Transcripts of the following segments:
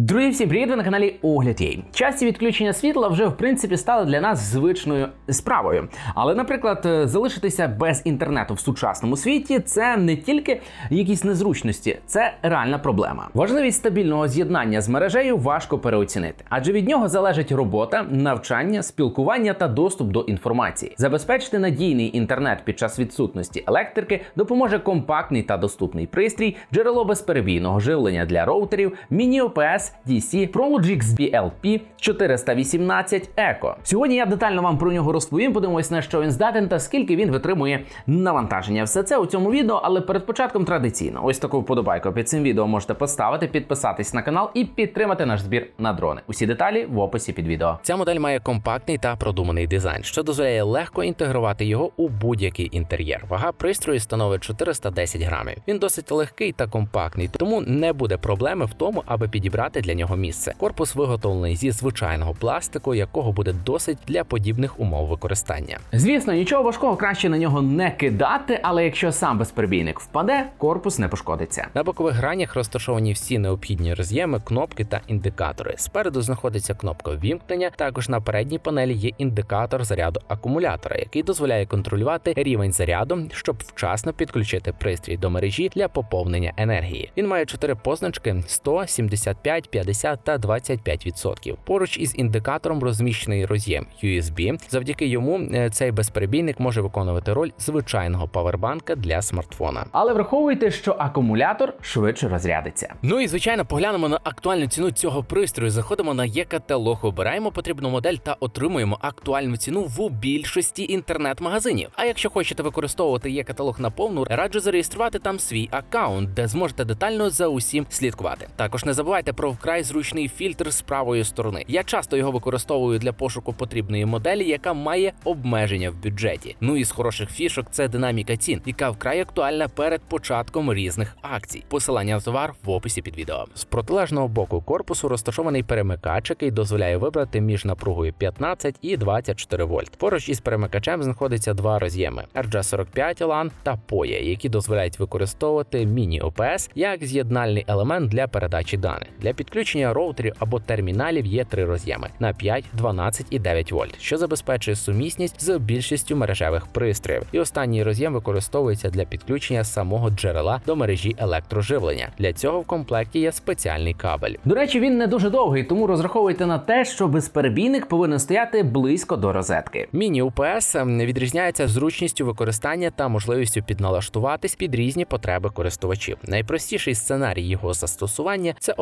Друзі, всім привіт! Ви на каналі Огляд Єй. Часті відключення світла вже в принципі стали для нас звичною справою. Але, наприклад, е, залишитися без інтернету в сучасному світі це не тільки якісь незручності, це реальна проблема. Важливість стабільного з'єднання з мережею важко переоцінити, адже від нього залежить робота, навчання, спілкування та доступ до інформації. Забезпечити надійний інтернет під час відсутності електрики допоможе компактний та доступний пристрій, джерело безперебійного живлення для роутерів, міні-ОПС, DC, Prologix BLP 418 Eco. Сьогодні я детально вам про нього розповім. Подивимось на що він здатен та скільки він витримує навантаження. Все це у цьому відео, але перед початком традиційно. Ось таку вподобайку під цим відео можете поставити, підписатись на канал і підтримати наш збір на дрони. Усі деталі в описі під відео. Ця модель має компактний та продуманий дизайн, що дозволяє легко інтегрувати його у будь-який інтер'єр. Вага пристрою становить 410 грамів. Він досить легкий та компактний, тому не буде проблеми в тому, аби підібрати для нього місце. Корпус виготовлений зі звичайного пластику, якого буде досить для подібних умов використання. Звісно, нічого важкого краще на нього не кидати, але якщо сам безперебійник впаде, корпус не пошкодиться. На бокових гранях розташовані всі необхідні роз'єми, кнопки та індикатори. Спереду знаходиться кнопка ввімкнення. Також на передній панелі є індикатор заряду акумулятора, який дозволяє контролювати рівень заряду, щоб вчасно підключити пристрій до мережі для поповнення енергії. Він має чотири позначки: 100, 75, 50 та 25%. Поруч із індикатором розміщений роз'єм USB. Завдяки йому е, цей безперебійник може виконувати роль звичайного павербанка для смартфона. Але враховуйте, що акумулятор швидше розрядиться. Ну і звичайно, поглянемо на актуальну ціну цього пристрою. Заходимо на є-каталог, обираємо потрібну модель та отримуємо актуальну ціну в більшості інтернет-магазинів. А якщо хочете використовувати є-каталог на повну, раджу зареєструвати там свій аккаунт, де зможете детально за усім слідкувати. Також не забувайте про вкрай зручний фільтр з правої сторони. Я часто його використовую для пошуку потрібної моделі, яка має обмеження в бюджеті. Ну і з хороших фішок це динаміка цін, яка вкрай актуальна перед початком різних акцій. Посилання на товар в описі під відео. З протилежного боку корпусу розташований перемикач, який дозволяє вибрати між напругою 15 і 24 вольт. Поруч із перемикачем знаходиться два роз'єми: RJ45 LAN та POE, які дозволяють використовувати міні-ОПС як з'єднальний елемент для передачі даних. Для підключення роутерів або терміналів є три роз'єми на 5, 12 і 9 вольт, що забезпечує сумісність з більшістю мережевих пристроїв. І останній роз'єм використовується для підключення самого джерела до мережі електроживлення. Для цього в комплекті є спеціальний кабель. До речі, він не дуже довгий, тому розраховуйте на те, що безперебійник повинен стояти близько до розетки. Міні УПС відрізняється зручністю використання та можливістю підналаштуватись під різні потреби користувачів. Найпростіший сценарій його застосування це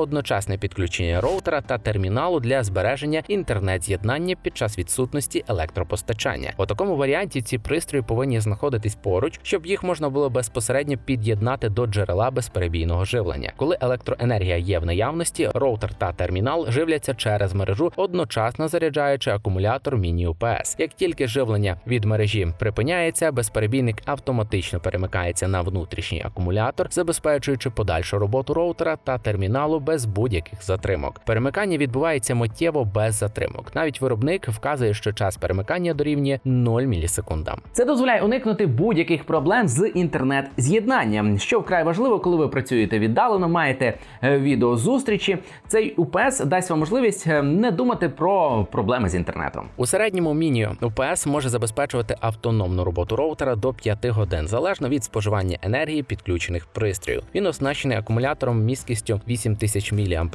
одночасне підключення роутера та терміналу для збереження інтернет-з'єднання під час відсутності електропостачання. У такому варіанті ці пристрої повинні знаходитись поруч, щоб їх можна було безпосередньо під'єднати до джерела безперебійного живлення. Коли електроенергія є в наявності, роутер та термінал живляться через мережу, одночасно заряджаючи акумулятор міні-УПС. Як тільки живлення від мережі припиняється, безперебійник автоматично перемикається на внутрішній акумулятор, забезпечуючи подальшу роботу роутера та терміналу без будь-яких затримок. Перемикання відбувається миттєво без затримок. Навіть виробник вказує, що час перемикання дорівнює 0 мілісекундам. Це дозволяє уникнути будь-яких проблем з інтернет-з'єднанням, що вкрай важливо, коли ви працюєте віддалено, маєте е, відеозустрічі. Цей УПС дасть вам можливість е, не думати про проблеми з інтернетом. У середньому міні УПС може забезпечувати автономну роботу роутера до 5 годин, залежно від споживання енергії підключених пристроїв. Він оснащений акумулятором місткістю 8000 мАч.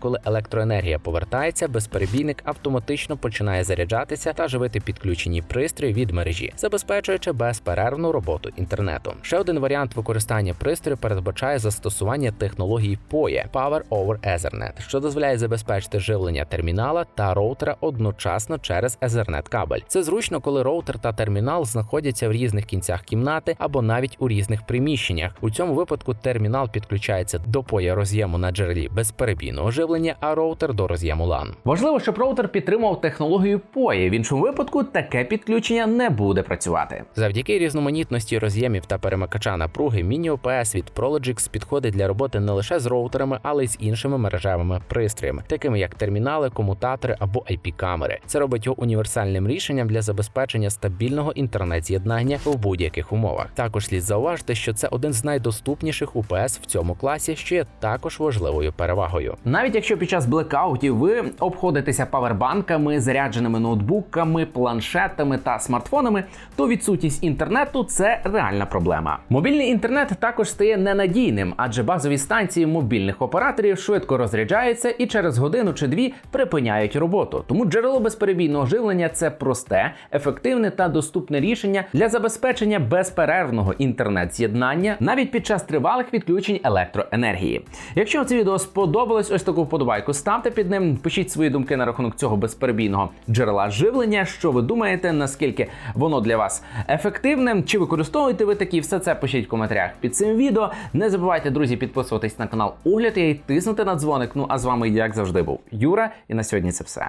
Коли електроенергія повертається, безперебійник автоматично починає заряджатися та живити підключені пристрої від мережі, забезпечуючи безперервну роботу інтернету. Ще один варіант використання пристрою передбачає застосування технології PoE – Power over Ethernet, що дозволяє забезпечити живлення термінала та роутера одночасно через Ethernet кабель. Це зручно, коли роутер та термінал знаходяться в різних кінцях кімнати або навіть у різних приміщеннях. У цьому випадку термінал підключається до PoE роз'єму на джерелі безперебійного живлення, а роутер до роз'єму LAN. Важливо, щоб роутер підтримував технологію PoE, В іншому випадку таке підключення не буде працювати. Завдяки різноманітності роз'ємів та перемикача напруги, міні-ОПС від Prologix підходить для роботи не лише з роутерами, але й з іншими мережевими пристроями, такими як термінали, комутатори або IP-камери. Це робить його універсальним рішенням для забезпечення стабільного інтернет-з'єднання в будь-яких умовах. Також слід зауважити, що це один з найдоступніших УПС в цьому класі, що є також важливою перевагою. Водою. Навіть якщо під час блекаутів ви обходитеся павербанками, зарядженими ноутбуками, планшетами та смартфонами, то відсутність інтернету це реальна проблема. Мобільний інтернет також стає ненадійним, адже базові станції мобільних операторів швидко розряджаються і через годину чи дві припиняють роботу. Тому джерело безперебійного живлення це просте, ефективне та доступне рішення для забезпечення безперервного інтернет-з'єднання навіть під час тривалих відключень електроенергії. Якщо це відео сподобалось, ось таку вподобайку ставте під ним. Пишіть свої думки на рахунок цього безперебійного джерела живлення. Що ви думаєте, наскільки воно для вас ефективне? Чи використовуєте ви такі? Все це пишіть в коментарях під цим відео. Не забувайте, друзі, підписуватись на канал Огляд і тиснути на дзвоник. Ну а з вами, як завжди, був Юра. І на сьогодні це все.